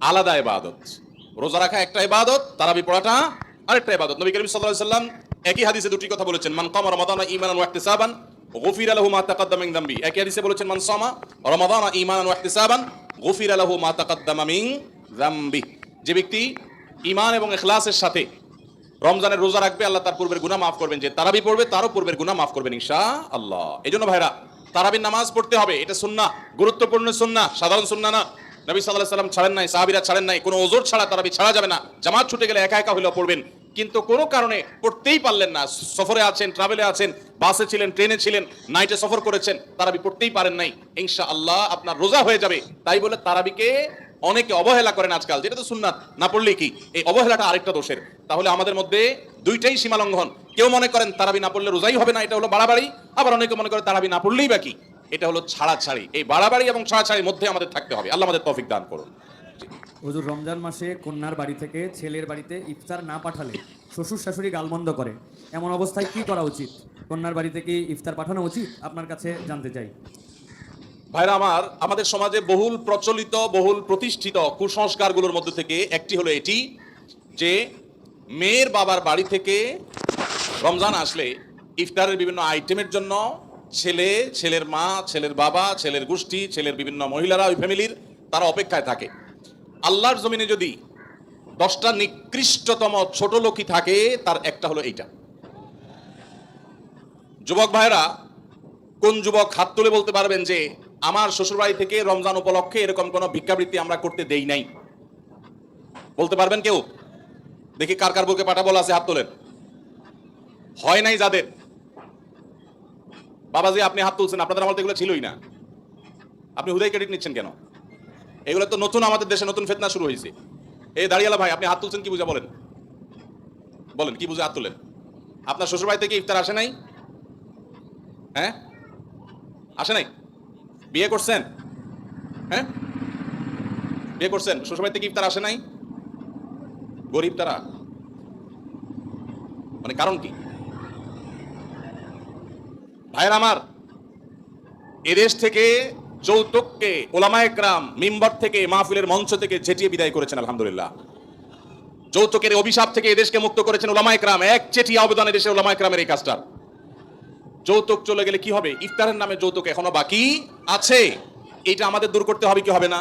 আলাদা ইবাদত। রোজা রাখা একটা ইবাদত, তারাবি পড়াটা আরেকটা ইবাদত। নবী করিম সাল্লাল্লাহু আলাইহি সাল্লাম একই হাদিসে দুটি কথা বলেছেন, মান কামা রমাদানা ঈমানান ওয়া ইহতিসাবান, গুফিরা লাহু মা তাকাদ্দামা মিন যামবি একই হাদিসে বলেছেন, মান সামা রমাদানা ঈমানান ওয়া ইহতিসাবান মা তাকাদ্দামা মিন যামবি যে ব্যক্তি ঈমান এবং ইখলাসের সাথে রমজানের রোজা রাখবে, আল্লাহ তার পূর্বের গুনাহ মাফ করবেন। যে তারাবি পড়বে, তারও পূর্বের গুনাহ মাফ করবেন ইনশাআল্লাহ। এজন্য ভাইরা, তারাবির নামাজ পড়তে হবে, এটা সুন্নাহ, গুরুত্বপূর্ণ সুন্নাহ, সাধারণ সুন্নাহ না। নবী আলাইহি সাল্লাম ছাড়েন নাই, সাহাবীরা ছাড়েন নাই, কোনো ওজোর ছাড়া তারাবি ছাড়া যাবে না। জামাত ছুটে গেলে একা একা হলেও পড়বেন। কিন্তু কোনো কারণে পড়তেই পারলেন না। সফরে আছেন ট্রাভেলে আছেন বাসে ছিলেন, ট্রেনে ছিলেন নাইটে সফর করেছেন তারাবি পড়তেই পারেন নাই। ইনশাআল্লাহ আপনার রোজা হয়ে যাবে। তাই বলে তারাবিকে অনেকে অবহেলা করেন আজকাল। যেটা তো সুন্নাত, না পড়লে কি? এই অবহেলাটা আরেকটা দোষের। তাহলে আমাদের মধ্যে দুইটাই সীমালঙ্ঘন। কেউ মনে করেন তারাবি না পড়লে রোজাই হবে না, এটা হলো বাড়াবাড়ি। আবার অনেকে মনে করে তারাবি না পড়লেই বাকি এটা হলো ছাড়াছাড়ি। এই বাড়াবাড়ি এবং ছাড়াছাড়ির মধ্যে আমাদের থাকতে হবে। আল্লাহ আমাদের তৌফিক দান করুন। হুজুর রমজান মাসে কন্যার বাড়ি থেকে ছেলের বাড়িতে ইফতার না পাঠালে শ্বশুর শাশুড়ি গালমন্দ করে। এমন অবস্থায় কি করা উচিত? কন্যার বাড়িতে কি ইফতার পাঠানো উচিত? আপনার কাছে জানতে চাই। ভাইরা আমার আমাদের সমাজে বহুল প্রচলিত বহুল প্রতিষ্ঠিত কুসংস্কারগুলোর মধ্যে থেকে একটি হলো এটি যে মেয়ের বাবার বাড়ি থেকে রমজান আসলে ইফতারের বিভিন্ন আইটেমের জন্য ছেলে, ছেলের মা, ছেলের বাবা, ছেলের গোষ্ঠী, ছেলের বিভিন্ন মহিলারা ওই ফ্যামিলির, তারা অপেক্ষায় থাকে। আল্লাহর জমিনে যদি দশটা নিকৃষ্টতম ছোট লোকই থাকে, তার একটা হলো এইটা। যুবক ভাইরা কোন যুবক হাত তুলে বলতে পারবেন যে, আমার শ্বশুরবাড়ি থেকে রমজান উপলক্ষে এরকম কোনো ভিক্ষাবৃত্তি আমরা করতে দেই নাই বলতে পারবেন কেউ? দেখি কার কার বুকে পাঠা বলা আছে হাত তোলেন। হয় নাই যাদের? বাবাজি, আপনি হাত তুলছেন, আপনাদের আমার তো এগুলো ছিলই না। আপনি হুদাই ক্রেডিট নিচ্ছেন কেন? এগুলো তো নতুন, আমাদের দেশে নতুন ফেতনা শুরু হয়েছে। এই দাঁড়িয়ালা ভাই, আপনি হাত তুলছেন, কি বুঝা বলেন? বলেন, কি বুঝে হাত তুলেন? আপনার শ্বশুর শ্বশুরবাড়ি থেকে ইফতার আসে নাই? হ্যাঁ? আসে নাই? বিয়ে করছেন? হ্যাঁ? বিয়ে করছেন? শ্বশুর শ্বশুরবাড়ি থেকে ইফতার আসে নাই? গরিব তারা? মানে কারণ কি? ভাইয়ের আমার, এদেশ থেকে যৌতুককে ওলামায় গ্রাম মিম্বর থেকে মাহফিলের মঞ্চ থেকে ঝেটিয়ে বিদায় করেছেন, আলহামদুলিল্লাহ। যৌতুকের অভিশাপ থেকে এদেশকে মুক্ত করেছেন ওলামায় গ্রাম এক চেটিয়া অবদান এদেশে ওলামায় গ্রামের এই কাজটা যৌতুক চলে গেলে কি হবে? ইফতারের নামে যৌতুক এখনও বাকি আছে। এটা আমাদের দূর করতে হবে কি হবে না?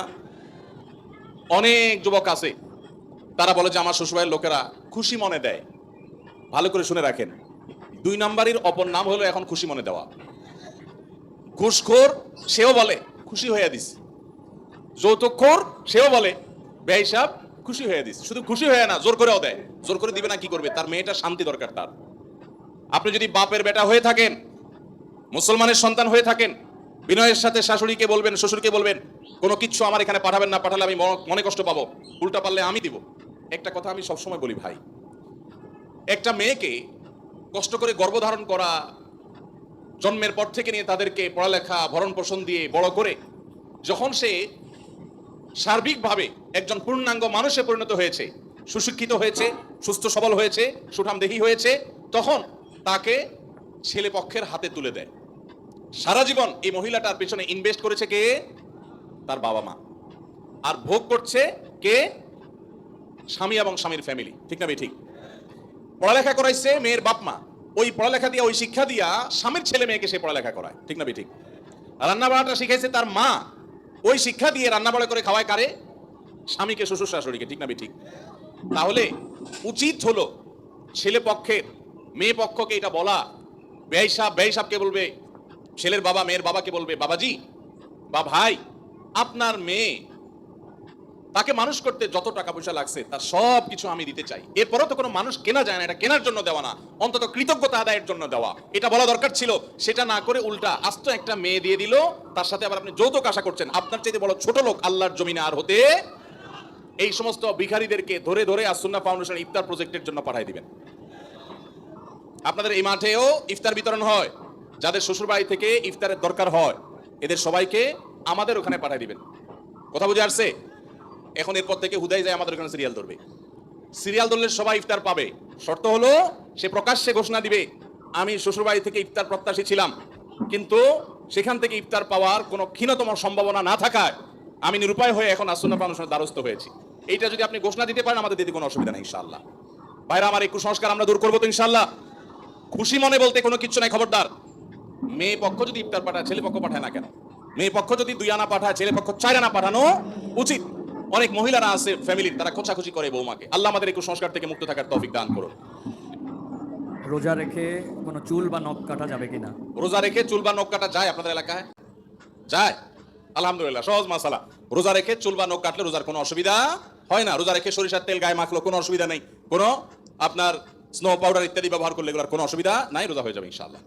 অনেক যুবক আছে, তারা বলে যে আমার শ্বশুরবাড়ির লোকেরা খুশি মনে দেয়। ভালো করে শুনে রাখেন। দুই নাম্বারের অপর নাম হলো এখন খুশি মনে দেওয়া। ঘুষখোর, সেও বলে, খুশি হয়ে দিস। যৌতুকখোর, সেও বলে, বেহিসাব, খুশি হয়ে দিস। শুধু খুশি হয়ে না, জোর করেও দেয়। জোর করে দিবে না, কি করবে? তার মেয়েটা শান্তি দরকার তার। আপনি যদি বাপের বেটা হয়ে থাকেন, মুসলমানের সন্তান হয়ে থাকেন, বিনয়ের সাথে শাশুড়িকে বলবেন, শ্বশুরকে বলবেন, কোনো কিচ্ছু আমার এখানে পাঠাবেন না, পাঠালে আমি মন- মনে কষ্ট পাবো। উল্টা পারলে আমি দিব। একটা কথা আমি সবসময় বলি, ভাই। একটা মেয়েকে কষ্ট করে গর্ভধারণ করা, জন্মের পর থেকে নিয়ে তাদেরকে পড়ালেখা ভরণ পোষণ দিয়ে বড় করে, যখন সে সার্বিকভাবে একজন পূর্ণাঙ্গ মানুষে পরিণত হয়েছে, সুশিক্ষিত হয়েছে, সুস্থ সবল হয়েছে, সুঠামদেহী হয়েছে, তখন তাকে ছেলে পক্ষের হাতে তুলে দেয়। সারা জীবন এই মহিলাটার পেছনে ইনভেস্ট করেছে কে? তার বাবা মা। আর ভোগ করছে কে? স্বামী এবং স্বামীর ফ্যামিলি ঠিক না বে ঠিক। পড়ালেখা করাইছে মেয়ের বাপ মা। ওই পড়ালেখা দিয়া, ওই শিক্ষা দিয়া স্বামীর ছেলে মেয়েকে সে পড়ালেখা করায়। ঠিক না ঠিক রান্না বাড়াটা শিখাইছে তার মা। ওই শিক্ষা দিয়ে রান্না বাড়া করে খাওয়ায় কারে? স্বামীকে, শ্বশুর শাশুড়িকে। ঠিক না ঠিক তাহলে উচিত হলো ছেলে পক্ষের, মেয়ে পক্ষকে এটা বলা। ব্যয় সাহ ব্যয় সাহকে বলবে। ছেলের বাবা, মেয়ের বাবাকে বলবে, বাবাজি, বা ভাই, আপনার মেয়ে তাকে মানুষ করতে যত টাকা পয়সা লাগছে, তার সব কিছু আমি দিতে চাই। এরপরও তো কোনো মানুষ কেনা যায় না, এটা কেনার জন্য দেওয়া না। অন্তত কৃতজ্ঞতা আদায়ের জন্য দেওয়া। এটা বলা দরকার ছিল, সেটা না করে উল্টা আস্ত একটা মেয়ে দিয়ে দিল, তার সাথে আবার আপনি যৌতুক আশা করছেন। আপনার চাইতে বড় ছোট লোক আল্লাহর জমিনে আর হতে এই সমস্ত ভিখারিদেরকে ধরে ধরে আসুন্না ফাউন্ডেশন ইফতার প্রজেক্টের জন্য পাঠিয়ে দিবেন। আপনাদের এই মাঠেও ইফতার বিতরণ হয়, যাদের শ্বশুরবাড়ি থেকে ইফতারের দরকার হয়, এদের সবাইকে আমাদের ওখানে পাঠিয়ে দিবেন। কথা বুঝে আসছে? এখন এরপর থেকে হুদাই যায় আমাদের ওখানে সিরিয়াল ধরবে। সিরিয়াল ধরলে সবাই ইফতার পাবে। শর্ত হলো, সে প্রকাশ্যে ঘোষণা দিবে, আমি শ্বশুরবাড়ি থেকে ইফতার প্রত্যাশী ছিলাম, কিন্তু সেখান থেকে ইফতার পাওয়ার কোনো ক্ষীণতম সম্ভাবনা না থাকায় আমি নিরুপায় হয়ে এখন আসুন্না ফাউন্ডেশনের দ্বারস্থ হয়েছি। এইটা যদি আপনি ঘোষণা দিতে পারেন, আমাদের দিতে কোনো অসুবিধা নেই, ইনশাআল্লাহ। বাইরে আমার এই কুসংস্কার আমরা দূর করব তো, ইনশাআল্লাহ। খুশি মনে বলতে কোনো কিচ্ছু নাই, খবরদার। মেয়ে পক্ষ যদি ইফতার পাঠায়, ছেলে পক্ষ পাঠায় না কেন? মেয়ে পক্ষ যদি দুই আনা পাঠায়, ছেলে পক্ষ চার আনা পাঠানো উচিত। অনেক মহিলারা আছে ফ্যামিলির তারা খোঁচাখুচি করে বৌমাকে। আল্লাহ আমাদের এই কুসংস্কার থেকে মুক্ত থাকার তৌফিক দান করুন। রোজা রেখে কোনো চুল বা নখ কাটা যাবে কিনা? রোজা রেখে চুল বা নখ কাটা যায় আপনাদের এলাকায়? যায়। আলহামদুলিল্লাহ সহজ মাসালা। রোজা রেখে চুল বা নখ কাটলে রোজার কোনো অসুবিধা হয় না। রোজা রেখে সরিষার তেল গায়ে মাখলো কোনো অসুবিধা নেই। কোনো আপনার স্নো পাউডার ইত্যাদি ব্যবহার করলে এগুলোর কোনো অসুবিধা নাই রোজা হয়ে যাবে ইনশাআল্লাহ।